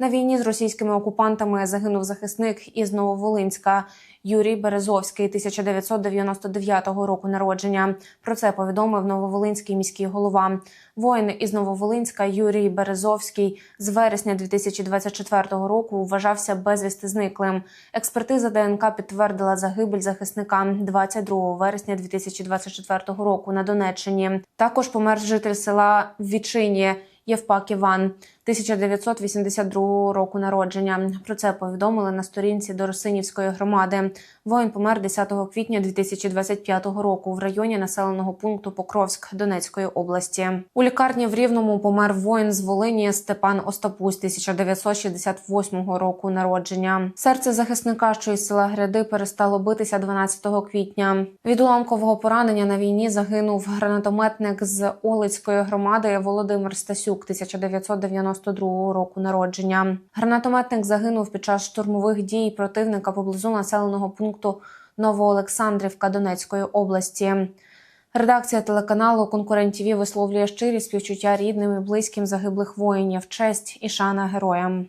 На війні з російськими окупантами загинув захисник із Нововолинська Юрій Березовський, 1999 року народження. Про це повідомив Нововолинський міський голова. Воїн із Нововолинська Юрій Березовський з вересня 2024 року вважався безвісти зниклим. Експертиза ДНК підтвердила загибель захисника 22 вересня 2024 року на Донеччині. Також помер житель села Вічині Євпак Іван. 1982 року народження. Про це повідомили на сторінці Доросинівської громади. Воїн помер 10 квітня 2025 року в районі населеного пункту Покровськ Донецької області. У лікарні в Рівному помер воїн з Волині Степан Остапусь 1968 року народження. Серце захисника, що із села Гряди, перестало битися 12 квітня. Від уламкового поранення на війні загинув гранатометник з Олицької громади Володимир Стасюк 1992 року народження. Гранатометник загинув під час штурмових дій противника поблизу населеного пункту Новоолександрівка Донецької області. Редакція телеканалу Конкурент ТІВІ висловлює щирі співчуття рідним і близьким загиблих воїнів, честь і шана героям.